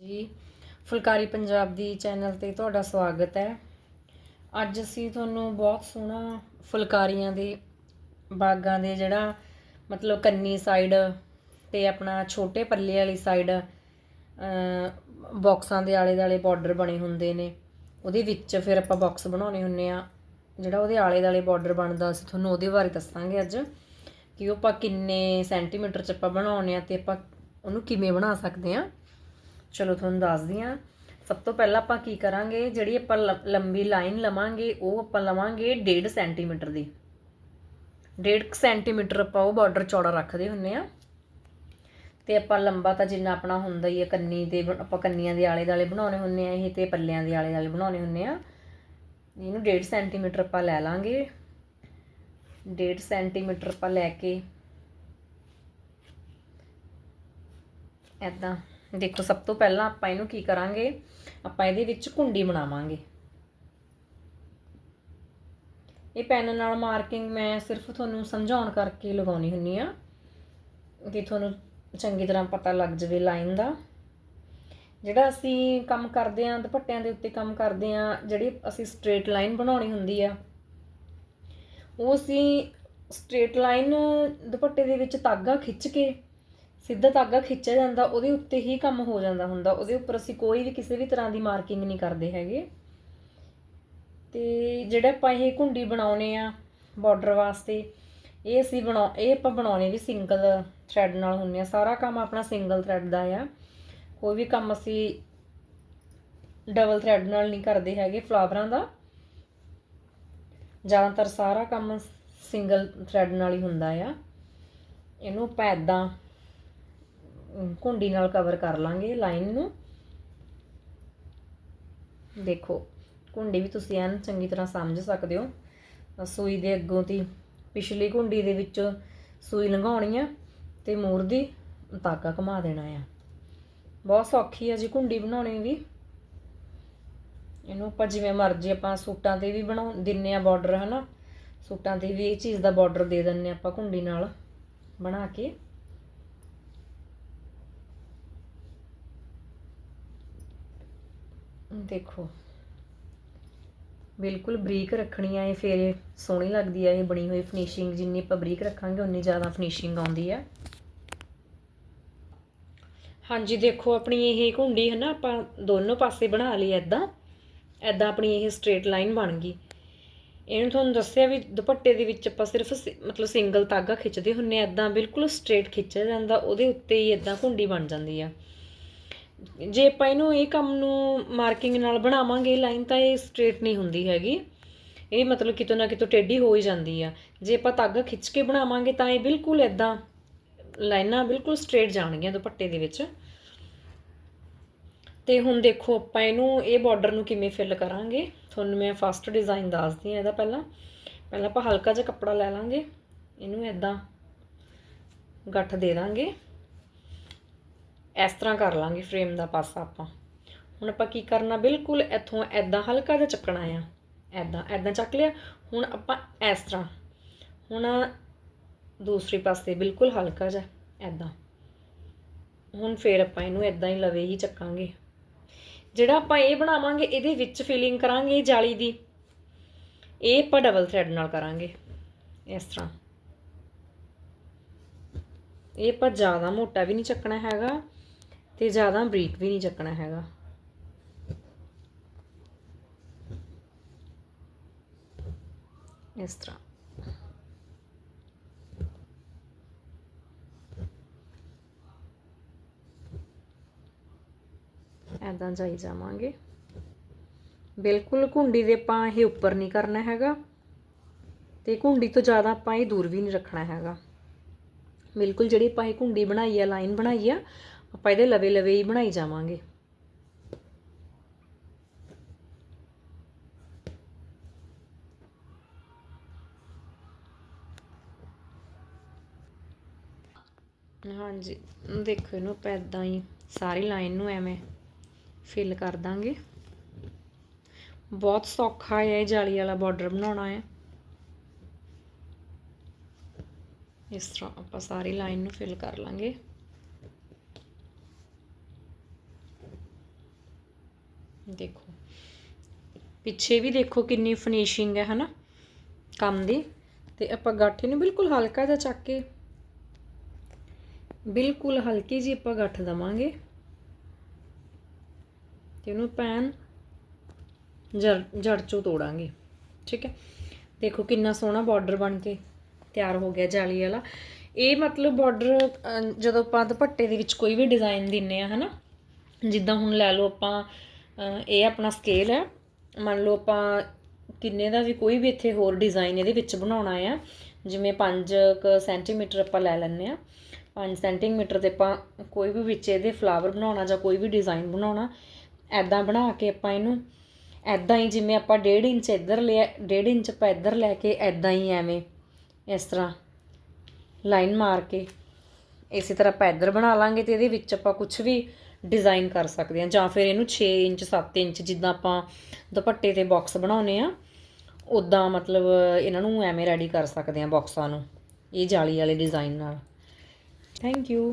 ਜੀ, ਫੁਲਕਾਰੀ ਪੰਜਾਬ ਦੀ ਚੈਨਲ ਤੇ ਤੁਹਾਡਾ ਸਵਾਗਤ ਹੈ। ਅੱਜ ਅਸੀਂ ਤੁਹਾਨੂੰ ਬਹੁਤ ਸੋਹਣਾ ਫੁਲਕਾਰੀਆਂ ਦੇ ਬਾਗਾਂ ਦੇ ਜਿਹੜਾ ਮਤਲਬ ਕੰਨੀ ਸਾਈਡ ਤੇ ਆਪਣਾ ਛੋਟੇ ਪੱਲੇ ਵਾਲੀ ਸਾਈਡ ਬਾਕਸਾਂ ਦੇ ਆਲੇ ਦਾਲੇ ਬਾਰਡਰ ਬਣੇ ਹੁੰਦੇ ਨੇ। ਉਹਦੇ ਵਿੱਚ ਫਿਰ ਆਪਾਂ ਬਾਕਸ ਬਣਾਉਣੇ ਹੁੰਨੇ ਆ। ਜਿਹੜਾ ਉਹਦੇ ਆਲੇ ਦਾਲੇ ਬਾਰਡਰ ਬਣਦਾ, ਅਸੀਂ ਤੁਹਾਨੂੰ ਉਹਦੇ ਬਾਰੇ ਦੱਸਾਂਗੇ ਅੱਜ। ਕਿ ਉਹ ਆਪਾਂ ਕਿੰਨੇ ਸੈਂਟੀਮੀਟਰ ਚ ਆਪਾਂ ਬਣਾਉਣੇ ਆ ਤੇ ਆਪਾਂ ਉਹਨੂੰ ਕਿਵੇਂ ਬਣਾ ਸਕਦੇ ਆ। ਚਲੋ ਤੁਹਾਨੂੰ ਦੱਸਦੀ ਹਾਂ। ਸਭ ਤੋਂ ਪਹਿਲਾਂ ਆਪਾਂ ਕੀ ਕਰਾਂਗੇ, ਜਿਹੜੀ ਆਪਾਂ ਲ- ਲੰਬੀ ਲਾਈਨ ਲਵਾਂਗੇ, ਉਹ ਆਪਾਂ ਲਵਾਂਗੇ 1.5 ਸੈਂਟੀਮੀਟਰ ਦੀ। 1.5 ਸੈਂਟੀਮੀਟਰ ਆਪਾਂ ਉਹ ਬਾਰਡਰ ਚੌੜਾ ਰੱਖਦੇ ਹੁੰਨੇ ਆ। ਤੇ ਆਪਾਂ ਲੰਬਾ ਤਾਂ ਜਿੰਨਾ ਆਪਣਾ ਹੁੰਦਾ ਹੀ ਹੈ ਕੰਨੀ ਦੇ ਆਪਾਂ ਕੰਨੀਆਂ ਦੇ ਆਲੇ ਦਾਲੇ ਬਣਾਉਣੇ ਹੁੰਨੇ ਆ, ਇਹ ਤੇ ਪੱਲਿਆਂ ਦੇ ਆਲੇ ਦਾਲੇ ਬਣਾਉਣੇ ਹੁੰਨੇ ਆ। ਇਹਨੂੰ 1.5 ਸੈਂਟੀਮੀਟਰ ਆਪਾਂ ਲੈ ਲਾਂਗੇ। 1.5 ਸੈਂਟੀਮੀਟਰ ਆਪਾਂ ਲੈ ਕੇ ਐਦਾਂ ਦੇਖੋ, ਸਭ ਤੋਂ ਪਹਿਲਾਂ ਆਪਾਂ ਇਹਨੂੰ ਕੀ ਕਰਾਂਗੇ? ਆਪਾਂ ਇਹਦੇ ਵਿੱਚ ਕੁੰਡੀ ਬਣਾਵਾਂਗੇ। ਇਹ ਪੈਨ ਨਾਲ ਮਾਰਕਿੰਗ ਮੈਂ ਸਿਰਫ ਤੁਹਾਨੂੰ ਸਮਝਾਉਣ ਕਰਕੇ ਲਗਾਉਣੀ ਹੁੰਨੀ ਆ। ਕਿ ਤੁਹਾਨੂੰ ਚੰਗੀ ਤਰ੍ਹਾਂ ਪਤਾ ਲੱਗ ਜਾਵੇ ਲਾਈਨ ਦਾ। ਜਿਹੜਾ ਅਸੀਂ ਕੰਮ ਕਰਦੇ ਆਂ ਦੁਪੱਟਿਆਂ ਦੇ ਉੱਤੇ ਕੰਮ ਕਰਦੇ ਆਂ ਜਿਹੜੀ ਅਸੀਂ ਸਟ੍ਰੇਟ ਲਾਈਨ ਬਣਾਉਣੀ ਹੁੰਦੀ ਆ, ਉਹ ਅਸੀਂ ਸਟ੍ਰੇਟ ਲਾਈਨ ਦੁਪੱਟੇ ਦੇ ਵਿੱਚ ਧਾਗਾ ਖਿੱਚ ਕੇ ਸਿੱਧਾ ਧਾਗਾ ਖਿੱਚਿਆ ਜਾਂਦਾ, ਉਹਦੇ ਉੱਤੇ ਹੀ ਕੰਮ ਹੋ ਜਾਂਦਾ ਹੁੰਦਾ। ਉਹਦੇ ਉੱਪਰ ਅਸੀਂ ਕੋਈ ਵੀ ਕਿਸੇ ਵੀ ਤਰ੍ਹਾਂ ਦੀ ਮਾਰਕਿੰਗ ਨਹੀਂ ਕਰਦੇ ਹੈਗੇ। ਤੇ ਜਿਹੜਾ ਆਪਾਂ ਇਹ ਘੁੰਡੀ ਬਣਾਉਨੇ ਆ ਬਾਰਡਰ ਵਾਸਤੇ, ਇਹ ਅਸੀਂ ਬਣਾ, ਇਹ ਆਪਾਂ ਬਣਾਉਣੇ ਵੀ ਸਿੰਗਲ ਥ੍ਰੈਡ ਨਾਲ ਹੁੰਨੇ ਆ। ਸਾਰਾ ਕੰਮ ਆਪਣਾ ਸਿੰਗਲ ਥ੍ਰੈਡ ਦਾ ਆ। ਕੋਈ ਵੀ ਕੰਮ ਅਸੀਂ ਡਬਲ ਥ੍ਰੈਡ ਨਾਲ ਨਹੀਂ ਕਰਦੇ ਹੈਗੇ ਫਲਾਵਰਾਂ ਦਾ। ਜ਼ਿਆਦਾਤਰ ਸਾਰਾ ਕੰਮ ਸਿੰਗਲ ਥ੍ਰੈਡ ਨਾਲ ਹੀ ਹੁੰਦਾ ਆ। ਇਹਨੂੰ ਆਪਾਂ ਏਦਾਂ ਕੁੰਡੀ ਨਾਲ ਕਵਰ ਕਰ ਲਾਂਗੇ ਲਾਈਨ ਨੂੰ। ਦੇਖੋ ਕੁੰਡੀ ਵੀ ਤੁਸੀਂ ਐਨ ਚੰਗੀ ਤਰ੍ਹਾਂ ਸਮਝ ਸਕਦੇ ਹੋ। ਸੂਈ ਦੇ ਅੱਗੋਂ ਦੀ, ਪਿਛਲੀ ਕੁੰਡੀ ਦੇ ਵਿੱਚ ਸੂਈ ਲੰਘਾਉਣੀ ਆ ਤੇ ਮੂਰ ਦੀ ਧਾਗਾ ਘੁਮਾ ਦੇਣਾ ਆ। ਬਹੁਤ ਸੌਖੀ ਆ ਜੀ ਕੁੰਡੀ ਬਣਾਉਣੀ ਵੀ। ਇਹਨੂੰ ਆਪਾਂ ਜਿਵੇਂ ਮਰਜ਼ੀ ਆਪਾਂ ਸੂਟਾਂ ਤੇ ਵੀ ਬਣਾ ਦਿੰਨੇ ਆ ਬਾਰਡਰ ਹਨਾ। ਸੂਟਾਂ ਤੇ ਵੀ ਇਹ ਚੀਜ਼ ਦਾ ਬਾਰਡਰ ਦੇ ਦਿੰਨੇ ਆਪਾਂ ਕੁੰਡੀ ਨਾਲ ਬਣਾ ਕੇ। ਦੇਖੋ। ਬਿਲਕੁਲ ਬਰੀਕ ਰੱਖਣੀ ਆ ਇਹ ਫਿਰ ਇਹ ਸੋਹਣੀ ਲੱਗਦੀ ਆ ਇਹ ਬਣੀ ਹੋਈ ਫਿਨਿਸ਼ਿੰਗ ਜਿੰਨੀ ਆਪਾਂ ਬਰੀਕ ਰੱਖਾਂਗੇ ਉਨੀ ਜ਼ਿਆਦਾ ਫਿਨਿਸ਼ਿੰਗ ਆਉਂਦੀ ਆ। ਹਾਂਜੀ ਦੇਖੋ ਆਪਣੀ ਇਹ ਘੁੰਡੀ ਹੈ ਨਾ ਆਪਾਂ ਦੋਨੋਂ ਪਾਸੇ ਬਣਾ ਲਈ ਐਦਾਂ ਐਦਾਂ ਆਪਣੀ ਇਹ ਸਟ੍ਰੇਟ ਲਾਈਨ ਬਣ ਗਈ। ਇਹਨੂੰ ਤੁਹਾਨੂੰ ਦੱਸਿਆ ਵੀ ਦੁਪੱਟੇ ਦੇ ਵਿੱਚ ਆਪਾਂ ਸਿਰਫ ਮਤਲਬ ਸਿੰਗਲ ਧਾਗਾ ਖਿੱਚਦੇ ਹੁੰਨੇ ਐਦਾਂ ਬਿਲਕੁਲ ਸਟ੍ਰੇਟ ਖਿੱਚਿਆ ਜਾਂਦਾ ਉਹਦੇ ਉੱਤੇ ਹੀ ਐਦਾਂ ਘੁੰਡੀ ਬਣ ਜਾਂਦੀ ਆ। ਜੇ ਆਪਾਂ ਇਹਨੂੰ ਇਹ ਕੰਮ ਨੂੰ ਮਾਰਕਿੰਗ ਨਾਲ ਬਣਾਵਾਂਗੇ ਲਾਈਨ ਤਾਂ ਇਹ ਸਟ੍ਰੇਟ ਨਹੀਂ ਹੁੰਦੀ ਹੈਗੀ। ਇਹ ਮਤਲਬ ਕਿਤੋਂ ਨਾ ਕਿਤੋਂ ਟੇਢੀ ਹੋ ਹੀ ਜਾਂਦੀ ਆ। ਜੇ ਆਪਾਂ ਧਾਗਾ ਖਿੱਚ ਕੇ ਬਣਾਵਾਂਗੇ ਤਾਂ ਇਹ ਬਿਲਕੁਲ ਐਦਾਂ ਲਾਈਨਾਂ ਬਿਲਕੁਲ ਸਟ੍ਰੇਟ ਜਾਣਗੀਆਂ ਦੁਪੱਟੇ ਦੇ ਵਿੱਚ। ਤੇ ਹੁਣ ਦੇਖੋ ਆਪਾਂ ਇਹਨੂੰ, ਇਹ ਬਾਰਡਰ ਨੂੰ ਕਿਵੇਂ ਫਿਲ ਕਰਾਂਗੇ। ਤੁਹਾਨੂੰ ਮੈਂ ਫਸਟ ਡਿਜ਼ਾਈਨ ਦੱਸਦੀ ਹਾਂ ਇਹਦਾ ਪਹਿਲਾਂ। ਪਹਿਲਾਂ ਆਪਾਂ ਹਲਕਾ ਜਿਹਾ ਕੱਪੜਾ ਲੈ ਲਾਂਗੇ। ਇਹਨੂੰ ਐਦਾਂ ਗੱਠ ਦੇ ਦਾਂਗੇ। ਇਸ ਤਰ੍ਹਾਂ ਕਰ ਲਾਂਗੇ ਫਰੇਮ ਦਾ ਪਾਸਾ ਆਪਾਂ। ਹੁਣ ਆਪਾਂ ਕੀ ਕਰਨਾ? ਬਿਲਕੁਲ ਇੱਥੋਂ ਐਦਾਂ ਹਲਕਾ ਜਿਹਾ ਚੱਕਣਾ ਆ। ਐਦਾਂ ਐਦਾਂ ਚੱਕ ਲਿਆ। ਹੁਣ ਆਪਾਂ ਇਸ ਤਰ੍ਹਾਂ। ਹੁਣ ਦੂਸਰੇ ਪਾਸੇ ਬਿਲਕੁਲ ਹਲਕਾ ਜਿਹਾ ਐਦਾਂ ਹੁਣ ਫੇਰ ਆਪਾਂ ਇਹਨੂੰ ਐਦਾਂ ਹੀ ਲਵੇ ਹੀ ਚੱਕਾਂਗੇ। ਜਿਹੜਾ ਆਪਾਂ ਇਹ ਬਣਾਵਾਂਗੇ, ਇਹਦੇ ਵਿੱਚ ਫਿਲਿੰਗ ਕਰਾਂਗੇ ਜਾਲੀ ਦੀ। ਇਹ ਆਪਾਂ ਡਬਲ ਥ੍ਰੈਡ ਨਾਲ ਕਰਾਂਗੇ। ਇਸ ਤਰ੍ਹਾਂ। ਇਹ ਆਪਾਂ ਜ਼ਿਆਦਾ ਮੋਟਾ ਵੀ ਨਹੀਂ ਚੱਕਣਾ ਹੈਗਾ। ਤੇ ਜ਼ਿਆਦਾ ਬਰੀਕ ਵੀ ਨਹੀਂ ਚੱਕਣਾ ਹੈਗਾ। ਇਸ ਤਰ੍ਹਾਂ। ਐਦਾਂ ਜਾਈ ਜਾਵਾਂਗੇ। ਬਿਲਕੁਲ ਘੁੰਡੀ ਦੇ ਆਪਾਂ ਇਹ ਉੱਪਰ ਨਹੀਂ ਕਰਨਾ ਹੈਗਾ। ਤੇ ਘੁੰਡੀ ਤੋਂ ਜ਼ਿਆਦਾ ਆਪਾਂ ਇਹ ਦੂਰ ਵੀ ਨਹੀਂ ਰੱਖਣਾ ਹੈਗਾ। ਬਿਲਕੁਲ ਜਿਹੜੀ ਆਪਾਂ ਇਹ ਘੁੰਡੀ ਬਣਾਈ ਆ, ਲਾਈਨ ਬਣਾਈ ਆ ਆਪਾਂ ਇਹਦੇ ਲਵੇ ਲਵੇ ਹੀ ਬਣਾਈ ਜਾਵਾਂਗੇ। ਹਾਂਜੀ, ਦੇਖੋ ਇਹਨੂੰ ਆਪਾਂ ਇਦਾਂ ਹੀ ਸਾਰੀ ਲਾਈਨ ਨੂੰ ਐਵੇਂ ਫਿਲ ਕਰ ਦਾਂਗੇ। ਬਹੁਤ ਸੌਖਾ ਹੈ ਇਹ ਜਾਲੀ ਵਾਲਾ ਬਾਰਡਰ ਬਣਾਉਣਾ ਹੈ ਇਸ ਤਰ੍ਹਾਂ ਆਪਾਂ ਸਾਰੀ ਲਾਈਨ ਨੂੰ ਫਿਲ ਕਰ ਲਾਂਗੇ। ਦੇਖੋ। ਪਿੱਛੇ ਵੀ ਦੇਖੋ ਕਿੰਨੀ ਫਿਨਿਸ਼ਿੰਗ ਹੈ, ਹਨਾ? ਕੰਮ ਦੀ। ਤੇ ਆਪਾਂ ਗਾਠੇ ਨੂੰ ਬਿਲਕੁਲ ਹਲਕਾ ਜਿਹਾ ਚੱਕ ਕੇ, ਬਿਲਕੁਲ ਹਲਕੀ ਜੀ ਆਪਾਂ ਗੱਠ ਦਵਾਂਗੇ। ਤੇ ਉਹਨੂੰ ਪੈਨ ਜੜ ਚੋਂ ਤੋੜਾਂਗੇ, ਠੀਕ ਹੈ? ਦੇਖੋ ਕਿੰਨਾ ਸੋਹਣਾ ਬਾਰਡਰ ਬਣ ਕੇ ਤਿਆਰ ਹੋ ਗਿਆ ਜਾਲੀ ਵਾਲਾ। ਇਹ ਮਤਲਬ ਬਾਰਡਰ ਜਦੋਂ ਆਪਾਂ ਦੁਪੱਟੇ ਦੇ ਵਿੱਚ ਕੋਈ ਵੀ ਡਿਜ਼ਾਈਨ ਦਿੰਨੇ ਆ, ਹਨਾ? ਜਿੱਦਾਂ ਹੁਣ ਲੈ ਲਓ ਆਪਾਂ ਇਹ ਆਪਣਾ ਸਕੇਲ ਹੈ। ਮੰਨ ਲਓ ਆਪਾਂ ਕਿੰਨੇ ਦਾ ਵੀ ਕੋਈ ਵੀ ਇੱਥੇ ਹੋਰ ਡਿਜ਼ਾਈਨ ਇਹਦੇ ਵਿੱਚ ਬਣਾਉਣਾ ਆ। ਜਿਵੇਂ 5 ਸੈਂਟੀਮੀਟਰ ਆਪਾਂ ਲੈ ਲੈਂਦੇ ਆ 5 ਸੈਂਟੀਮੀਟਰ ਤੇ ਆਪਾਂ ਕੋਈ ਵੀ ਵਿੱਚ ਇਹਦੇ ਫਲਾਵਰ ਬਣਾਉਣਾ ਜਾਂ ਕੋਈ ਵੀ ਡਿਜ਼ਾਈਨ ਬਣਾਉਣਾ ਐਦਾਂ ਬਣਾ ਕੇ ਆਪਾਂ ਇਹਨੂੰ ਐਦਾਂ ਹੀ ਜਿਵੇਂ ਆਪਾਂ 1.5 ਇੰਚ ਇੱਧਰ ਲਿਆ 1.5 ਇੰਚ ਆਪਾਂ ਇੱਧਰ ਲੈ ਕੇ ਐਦਾਂ ਹੀ ਐਵੇਂ ਇਸ ਤਰ੍ਹਾਂ ਲਾਈਨ ਮਾਰ ਕੇ। ਇਸੇ ਤਰ੍ਹਾਂ ਆਪਾਂ ਇੱਧਰ ਬਣਾ ਲਾਂਗੇ ਤੇ ਇਹਦੇ ਵਿੱਚ ਆਪਾਂ ਕੁਝ ਵੀ ਡਿਜ਼ਾਈਨ ਕਰ ਸਕਦੇ ਹਾਂ ਜਾਂ ਫਿਰ ਇਹਨੂੰ 6 ਇੰਚ 7 ਇੰਚ ਜਿੱਦਾਂ ਆਪਾਂ ਦੁਪੱਟੇ ਤੇ ਬਾਕਸ ਬਣਾਉਨੇ ਆ ਉਦਾਂ ਮਤਲਬ ਇਹਨਾਂ ਨੂੰ ਐਵੇਂ ਰੈਡੀ ਕਰ ਸਕਦੇ ਹਾਂ ਬਾਕਸਾਂ ਨੂੰ, ਇਹ ਜਾਲੀ ਵਾਲੇ ਡਿਜ਼ਾਈਨ ਨਾਲ। Thank you